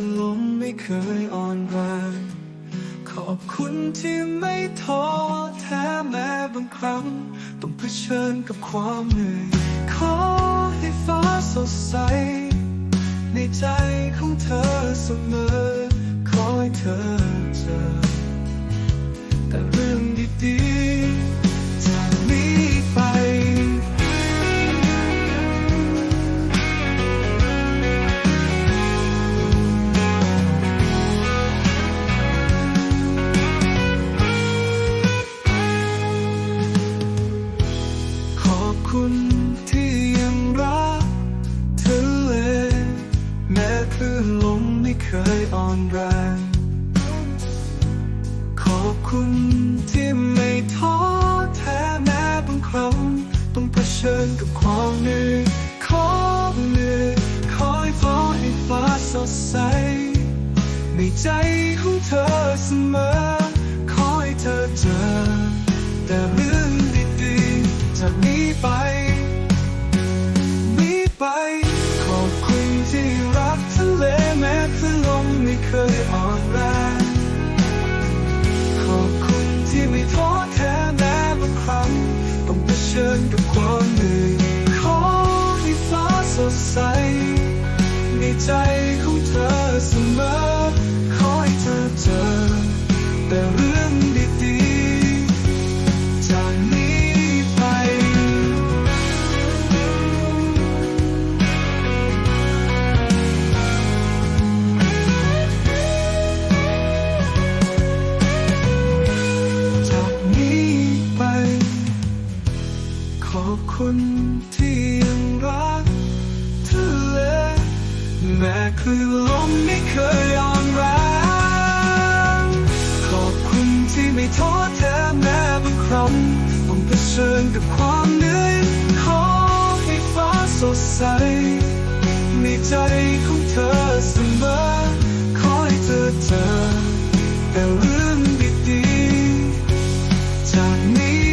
นลมไม่เคยอ่อนแรงขอบคุณที่ไม่ท้อแท้แม้บางครั้ง ต้องเผชิญกับความเหนื่อย ขอให้ฟ้าสดใส ในใจของเธอเสมอ ขอใเธอเจอ อนแรงขอบคุณที่ไม่ท้อแท้แม้บางครั้งต้องเผชิญกับความเหนื่อยขอเหนื่อยคอยฟ้าให้ฟ้าสดใส ในใจของเธอเสมอ ขอให้เธอเจอแต่เรื่อง ใจของเธอเสมอ ขอให้เธอเจอ แต่เรื่องดีๆจากนี้ไป จากนี้ไป ขอบคุณที่ คือลมไม่เคยอ่อนแรงขอบคุณที่ไม่ท้อแท้แม้บางครั้งต้องเผชิญกับความเหนื่อยขอให้ฟ้าสดใสในใจของเธอเสมอขอให้เธอเจอแต่เรื่องดีๆจากนี้